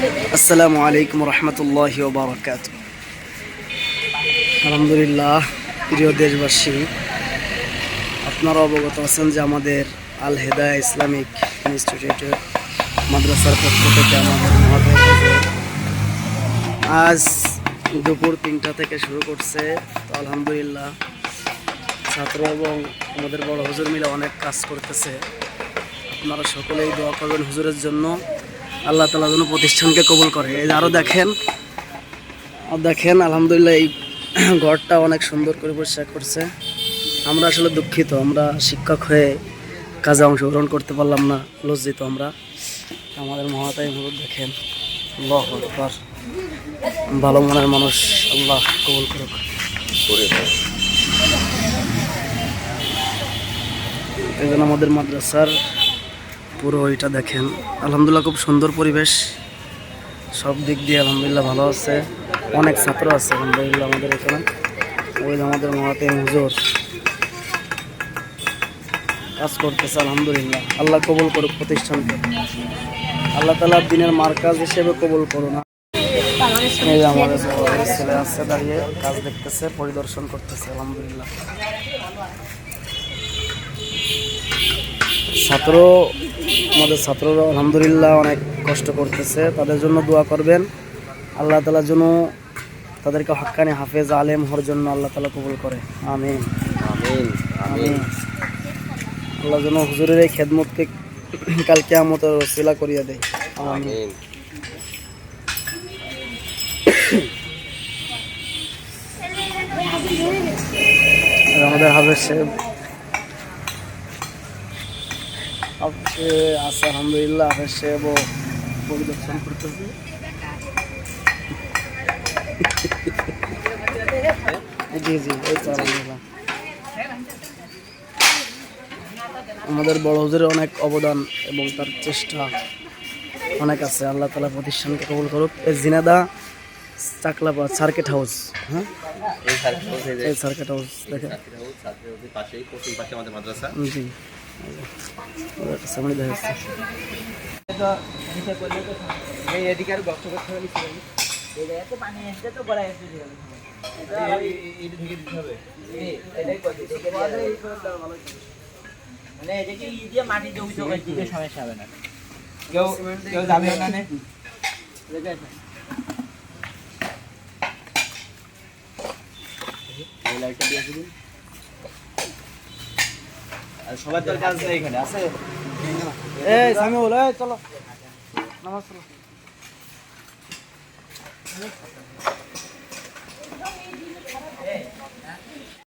আসসালামু আলাইকুম রহমতুল্লাহ বারকাত আলহামদুলিল্লাহ, প্রিয় দেশবাসী আপনারা অবগত আছেন যে আমাদের আল হেদায়া ইসলামিক ইনস্টিটিউটের মাদ্রাসার পক্ষ থেকে আমাদের আজ দুপুর তিনটা থেকে শুরু করছে। তো আলহামদুলিল্লাহ, ছাত্র এবং আমাদের বড় হুজুর মিলে অনেক কাজ করতেছে। আপনারা সকলেই দোয়া করবেন হুজুরের জন্য। আল্লাহ তালা যেন প্রতিষ্ঠানকে কবুল করে। এই আরও দেখেন দেখেন, আলহামদুলিল্লাহ এই ঘরটা অনেক সুন্দর করে পরিষ্কার করছে। আমরা আসলে দুঃখিত, আমরা শিক্ষক হয়ে কাজে অংশগ্রহণ করতে পারলাম না, লজ্জিত আমরা। আমাদের মহাতাই হুজুর দেখেন, আল্লাহ ভালো মনের মানুষ, আল্লাহ কবুল করুক। এই জন্য আমাদের মাদ্রাসার পুরো ওইটা দেখেন। আলহামদুলিল্লাহ খুব সুন্দর পরিবেশ। সব দিক দিয়ে আলহামদুলিল্লাহ ভালো আছে। অনেক ছাত্র আছে আলহামদুলিল্লাহ আমাদের এখানে। ওই আমাদের মহাতে হুজুর। কাজ করতেছে আলহামদুলিল্লাহ। আল্লাহ কবুল করুক প্রতিষ্ঠানকে। আল্লাহ তালা দিনের মার্কাজ হিসেবে কবুল করুন। আমাদের ছেলে আছে দাঁড়িয়ে কাজ দেখতেছে, পরিদর্শন করতেছে আলহামদুলিল্লাহ। ছাত্র আমাদের ছাত্ররা আলহামদুলিল্লাহ অনেক কষ্ট করতেছে। তাদের জন্য দোয়া করবেন। আল্লাহ তালার জন্য তাদেরকে হক্কানি হাফেজ আলেম হওয়ার জন্য আল্লাহ তালা কবুল করে। আমিন। আল্লাহ যেন হুজুরের এই খেদমতকে কালকে আমত রসিলা করিয়া দেয়। আমিন। আমাদের হাফেজ সাহেব হাফে আছে, আলহামদুলিল্লাহ পরিদর্শন করতেছে জি জি আমাদের বড় হুজুরের অনেক অবদান এবং তার চেষ্টা অনেক আছে। আল্লাহ তালা প্রতিষ্ঠানকে কবুল করুক। জিনাদা চাকলাবাদ সার্কিট হাউস হ্যাঁ? এই সার্কিট হাউস এই সার্কিট হাউস দেখেন। সার্কিট হাউস সার্কিট হাউসের পাশেই পশ্চিম পাশে আমাদের মাদ্রাসা। জি। একটা সামনে দেখা যাচ্ছে এই এদিকে আর গর্ত করতে হবে এত পানি এসে তো গড়াই এসে এইটা থেকে দিতে হবে। এটাই করতে মানে ই দিয়ে মাটি জমি জমে সমস্যা হবে। না কেউ কেউ যাবে না লাইটটা দিয়ে দিন। আর সবার তো এখানে আছে? এই সামিউল এই চলো। নামাজ